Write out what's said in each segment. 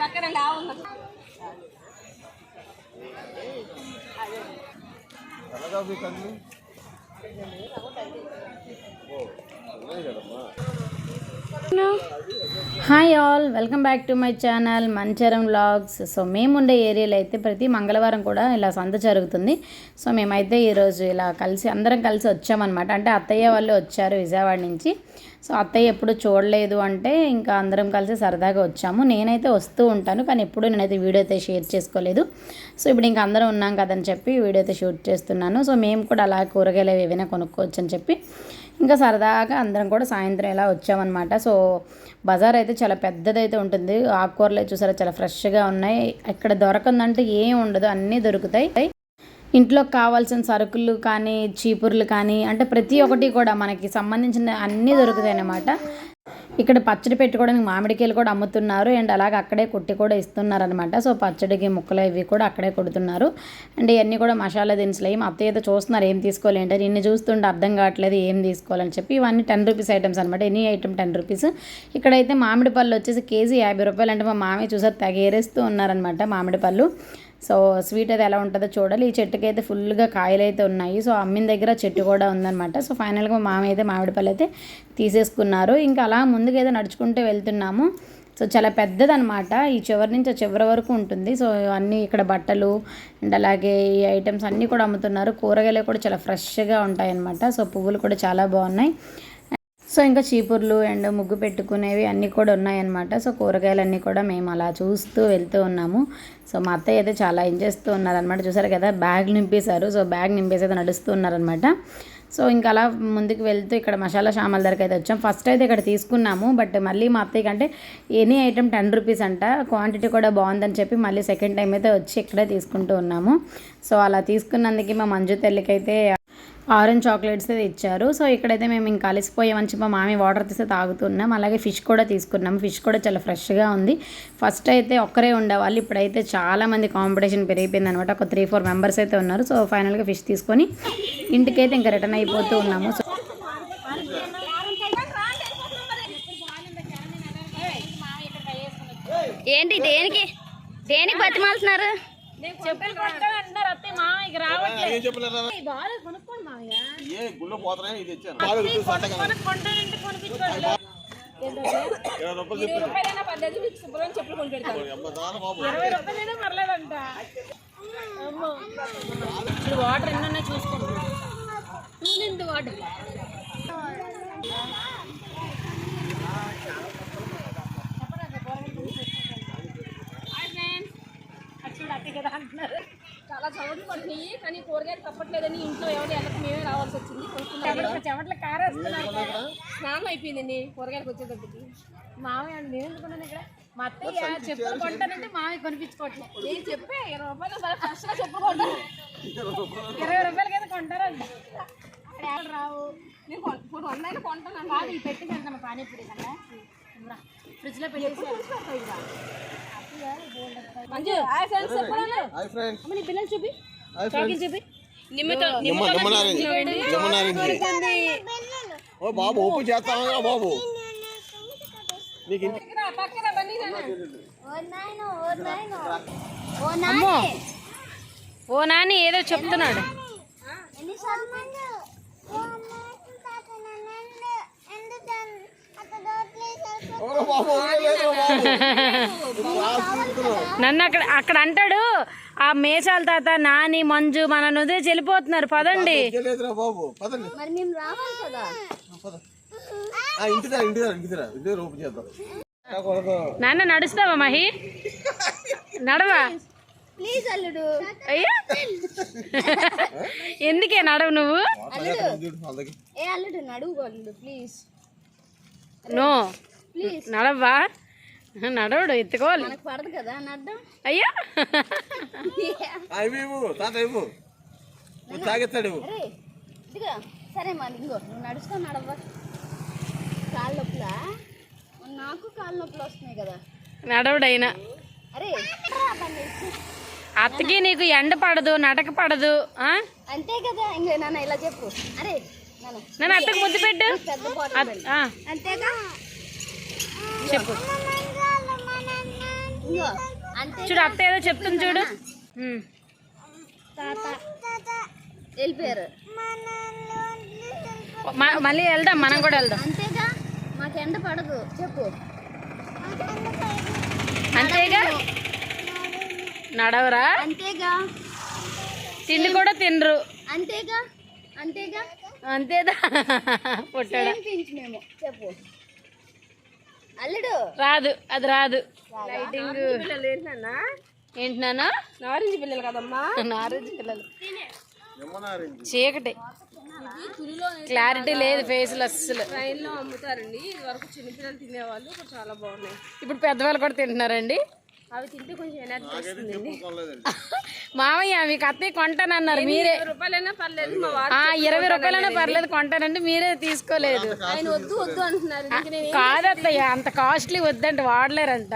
పక్కన లావు కళ్ళు hi all welcome back to my channel Mancharam vlogs. So మేము ఉండే ఏరియాలో అయితే ప్రతి మంగళవారం కూడా ఇలా సంత జరుగుతుంది. సో మేమైతే ఈరోజు ఇలా కలిసి అందరం కలిసి వచ్చామన్నమాట. అంటే అత్తయ్య వాళ్ళు వచ్చారు విజయవాడ నుంచి. సో అత్తయ్య ఎప్పుడు చూడలేదు అంటే ఇంకా అందరం కలిసి సరదాగా వచ్చాము. నేనైతే వస్తూ ఉంటాను కానీ ఎప్పుడు నేనైతే వీడియో అయితే షేర్ చేసుకోలేదు. సో ఇప్పుడు ఇంకా అందరం ఉన్నాం కదని చెప్పి వీడియో అయితే షూట్ చేస్తున్నాను. సో మేము కూడా అలా కూరగాయలు ఏవైనా కొనుక్కోవచ్చు అని చెప్పి ఇంకా సరదాగా అందరం కూడా సాయంత్రం ఇలా వచ్చామన్నమాట. సో బజార్ అయితే చాలా పెద్దదైతే ఉంటుంది. ఆకుకూరలు అయితే చూసారా చాలా ఫ్రెష్గా ఉన్నాయి. ఇక్కడ దొరకందంటే ఏం ఉండదు అన్నీ దొరుకుతాయి. ఇంట్లోకి కావాల్సిన సరుకులు కానీ చీపుర్లు కానీ అంటే ప్రతి ఒక్కటి కూడా మనకి సంబంధించిన అన్నీ దొరుకుతాయి అన్నమాట. ఇక్కడ పచ్చడి పెట్టుకోవడానికి మామిడికాయలు కూడా అమ్ముతున్నారు. అండ్ అలాగే అక్కడే కుట్టి కూడా ఇస్తున్నారు అనమాట సో పచ్చడికి ముక్కలు ఇవి కూడా అక్కడే కొడుతున్నారు. అండ్ ఇవన్నీ కూడా మసాలా దినుసులు. ఏం అత్తయ్య అయితే చూస్తున్నారు ఏం తీసుకోవాలి అంటే నిన్ను చూస్తుంటే అర్థం కావట్లేదు ఏం తీసుకోవాలని చెప్పి ఇవన్నీ టెన్ రూపీస్ ఐటమ్స్ అనమాట ఎనీ ఐటమ్ టెన్ రూపీస్. ఇక్కడైతే మామిడి పళ్ళు వచ్చేసి కేజీ యాభై రూపాయలు. అంటే మా మామయ్య చూసారు తెగేరేస్తూ ఉన్నారనమాట మామిడి పళ్ళు. సో స్వీట్ అయితే ఎలా ఉంటుందో చూడాలి. ఈ చెట్టుకి అయితే ఫుల్గా కాయలు అయితే ఉన్నాయి. సో అమ్మిన దగ్గర చెట్టు కూడా ఉందన్నమాట. సో ఫైనల్గా మా మామ అయితే మామిడి పళ్ళు అయితే తీసేసుకున్నారు. ఇంకా అలా ముందుకైతే నడుచుకుంటూ వెళ్తున్నాము. సో చాలా పెద్దదనమాట ఈ చివరి నుంచి ఆ చివరి వరకు ఉంటుంది. సో అన్నీ ఇక్కడ బట్టలు అండ్ అలాగే ఈ ఐటమ్స్ అన్నీ కూడా అమ్ముతున్నారు. కూరగాయలు కూడా చాలా ఫ్రెష్గా ఉంటాయన్నమాట. సో పువ్వులు కూడా చాలా బాగున్నాయి. సో ఇంకా చీపుర్లు అండ్ ముగ్గు పెట్టుకునేవి అన్నీ కూడా ఉన్నాయన్నమాట. సో కూరగాయలన్నీ కూడా మేము అలా చూస్తూ వెళ్తూ ఉన్నాము. సో మా అత్తయ్య అయితే చాలా ఎంజాయ్ చేస్తూ ఉన్నారనమాట చూసారు కదా బ్యాగ్ నింపేశారు. సో బ్యాగ్ నింపేసి అయితే నడుస్తూ ఉన్నారనమాట సో ఇంకా అలా ముందుకు వెళ్తూ ఇక్కడ మసాలా సామాన్ల దగ్గరికి అయితే వచ్చాం. ఫస్ట్ అయితే ఇక్కడ తీసుకున్నాము బట్ మళ్ళీ మా అత్తయ్య కంటే ఎనీ ఐటమ్ టెన్ రూపీస్ అంట. క్వాంటిటీ కూడా బాగుందని చెప్పి మళ్ళీ సెకండ్ టైం అయితే వచ్చి ఇక్కడే తీసుకుంటూ ఉన్నాము. సో అలా తీసుకున్నందుకు మా మంజు తల్లికైతే ఆరెంజ్ చాక్లెట్స్ అయితే ఇచ్చారు. సో ఇక్కడైతే మేము ఇంకా అలసిపోయామని చెప్పి మా మామి వాటర్ తీస్తే తాగుతున్నాం. అలాగే ఫిష్ కూడా తీసుకున్నాం. ఫిష్ కూడా చాలా ఫ్రెష్గా ఉంది. ఫస్ట్ అయితే ఒక్కరే ఉండేవాళ్ళు. ఇప్పుడైతే చాలా మంది కాంపిటీషన్ పెరిగిపోయింది అనమాట ఒక త్రీ ఫోర్ మెంబర్స్ అయితే ఉన్నారు. సో ఫైనల్గా ఫిష్ తీసుకొని ఇంటికైతే ఇంకా రిటర్న్ అయిపోతూ ఉన్నాము. సో ఏంటి దేనికి? దేనికి బతిమాలుతున్నారు? ఏం చెప్పలేరా ఏ గుళ్ళో పోతున్నాయి ఇది సంతకం. ఇరవై రూపాయలు వాటర్ ఎన్న చూసుకోండి. వాటర్ చాలా పడుతున్నాయి కానీ కూరగాయలు తప్పట్లేదని ఇంట్లో ఎవరు వెళ్ళక మేమే రావాల్సి వచ్చింది. కొనుక్కున్నాం చెమట్ల కారేస్తున్నారు స్నానం అయిపోయిందండి కూరగాయలకు వచ్చేటప్పటికి మామయ్య అండి నేను ఎందుకున్నాను ఇక్కడ? మా అత్తయ్య చెప్పులు కొంటానంటే మామయ్య కొనిపించుకోవట్లేదు నేను చెప్పే ఇరవై రూపాయలు ఫ్రెష్గా చెప్పులు కొంటాను ఇరవై రూపాయలకి అయితే ఎవరు రావు. నేను కొన్- ఇప్పుడు వంద అయినా కొంటాను కాదు ఈ పెట్టి వెళ్తాను పానీపూరి కదా ఫ్రిడ్జ్లో పెట్టేసి మంజు హాయ్ ఫ్రెండ్స్ చెప్పండి హాయ్ ఫ్రెండ్స్ నీ పిల్లలు చూపి. ఓ బాబు ఓపెన్ చేస్తావా బాబు? నీకు ఓ నాని ఏదో చెప్తున్నాడు ఓ బాబు వదిలేదు బాబు క్లాస్ తీసుకున్నావు. నన్ను అక్కడ అక్కడ అంటాడు ఆ మేషాల తాత నాని మంజు మన నుదే చెల్లిపోతున్నారు పదండి. నాన్న నడుస్తావా మహి? నడవా? ప్లీజ్ అల్లుడు అయ్యా! ఎందుకే నడవు నువ్వు? వాళ్ళకి ఏ అల్లుడు నడువు అల్లుడు ప్లీజ్. నో. నడవా? నడవడు ఎత్తుకోవాలి. మనకు పడదు కదా నడ్డం. అయ్యా. అవి ఇవ్వు తాత ఇవ్వు. నువ్వు తాగెత్తాడు సరే మరి ఇంకో నువ్వు నడుస్తావు నడవ. కాళ్ళ నొప్పులా? నాకు కాళ్ళ నొప్పులు వస్తున్నాయి కదా. నడవడైనా. అరే అత్తకి నీకు ఎండ పడదు నడక పడదు ఆ? అంతే కదా ఇంకో నాన్న ఇలా చెప్పు. అరే నన్ను. అత్తకు ముద్దు పెట్టు. అంతేగా చెప్పు. చూడు అత్త ఏదో చెప్తుంది చూడు. వెళ్ళిపోయారు. మళ్ళీ వెళ్దాం మనం కూడా వెళ్దాం. అంతేగా? మాకు ఎండ పడదు. చెప్పు. అంతేగా? నడవరా? అంతేగా? తిండి కూడా తినరు. అంతేగా? అంతేగా? అంతేదా? పుట్టాడు. చెప్పు. అల్లుడు. రాదు అది రాదు. లైటింగ్. ఏంటన్నా? ఏంటి నాన్న నారింజ పిల్లలు కదమ్మా. నారోజు పిల్లలు. చీకటి. క్లారిటీ లేదు ఫేస్లో అస్సలు. ట్రైన్లో అమ్ముతారండి. ఇది వరకు చిన్నపిల్లలు తినేవాళ్ళు చాలా బాగున్నాయి. ఇప్పుడు పెద్దవాళ్ళు కూడా తింటున్నారండి. అవి తింటే కొంచెం ఎనర్జీ మామయ్య మీకు అత్తయ్య కొంటానన్నారు మీరే. ఇరవై రూపాయలైనా పర్లేదు మా వారు ఆ ఇరవై రూపాయలైనా పర్లేదు కొంటానంటే మీరే తీసుకోలేదు. ఆయన వద్దు వద్దు అంటున్నారు ఇంక నేను కాదత్తయ్య అంత కాస్ట్లీ వద్దంటే వాడలేరంట.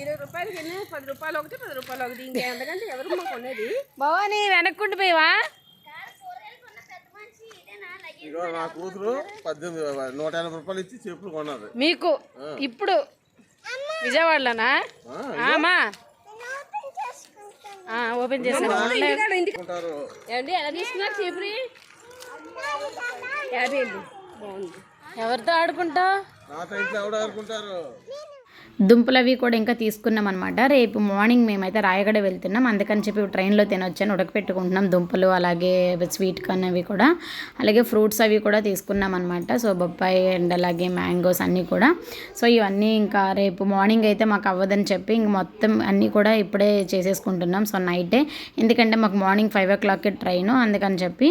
ఇరవై రూపాయలకి ఎన్ని పది రూపాయలు ఒకటి పది రూపాయలు ఒకటి ఇంకా ఎంతకంటే ఎవరు మాకు కొనేది? భవాని వెనక్కుండిపోయావా ఇగో నా కూతురు పద్దెనిమిది నూట ఎనభై రూపాయలు ఇచ్చి చెప్పులు కొన్నది. మీకు ఇప్పుడు విజయవాడలోనా? ఆమా ఆ, ఓపెన్ చేసాను కొంటారు ఏమండి ఎలా తీసుకున్నారు చీపురి? యాభై అండి బాగుంది. ఎవరితో ఆడుకుంటావు? దుంపలు అవి కూడా ఇంకా తీసుకున్నాం అనమాట రేపు మార్నింగ్ మేమైతే రాయగడ వెళ్తున్నాం. అందుకని చెప్పి ట్రైన్లో తినొచ్చాను ఉడకపెట్టుకుంటున్నాం దుంపలు అలాగే స్వీట్ కార్న్ అవి కూడా. అలాగే ఫ్రూట్స్ అవి కూడా తీసుకున్నాం అనమాట సో బొప్పాయి అండ్ అలాగే మ్యాంగోస్ అన్నీ కూడా. సో ఇవన్నీ ఇంకా రేపు మార్నింగ్ అయితే మాకు అవ్వదని చెప్పి ఇంక మొత్తం అన్నీ కూడా ఇప్పుడే చేసేసుకుంటున్నాం. సో నైటే. ఎందుకంటే మాకు మార్నింగ్ ఫైవ్ ఓ క్లాక్కి ట్రైన్. అందుకని చెప్పి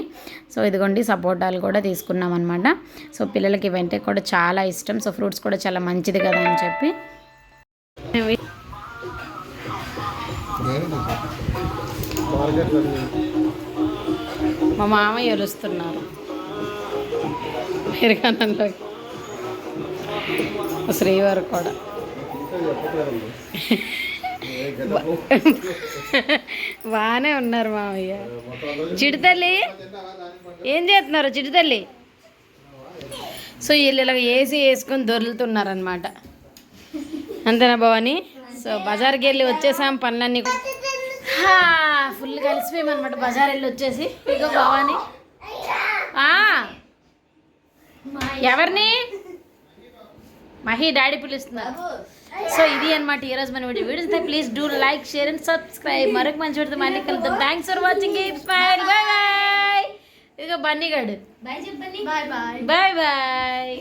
సో ఇదిగోండి సపోటాలు కూడా తీసుకున్నాం అనమాట సో పిల్లలకి ఇవంటే కూడా చాలా ఇష్టం. సో ఫ్రూట్స్ కూడా చాలా మంచిది కదా అని చెప్పి మా మామయ్య వస్తున్నారు పెరగానంలో శ్రీవారు కూడా. బాగానే ఉన్నారు మామయ్య. చిడితల్లి ఏం చేస్తున్నారు చిడితల్లి సో వీళ్ళు ఇలా ఏసీ వేసుకొని దొరులుతున్నారనమాట అంతేనా భవాని? సో బజార్కి వెళ్ళి వచ్చేసాం పనులన్నీ హా, ఫుల్ కలిసిపోయామన్నమాట బజార్ వెళ్ళి వచ్చేసి. ఇగో భవాని. ఆ, ఎవరిని? మహి డాడీ పిలుస్తున్నారు సో ఇది అనమాట ఈరోజు మన video. Video please do like share and subscribe మరొక మంచి వీడితో మళ్ళీ కలుద్దాం. Thanks for watching smile bye bye ఇదిగో చెప్పండి. Bye bye bye bye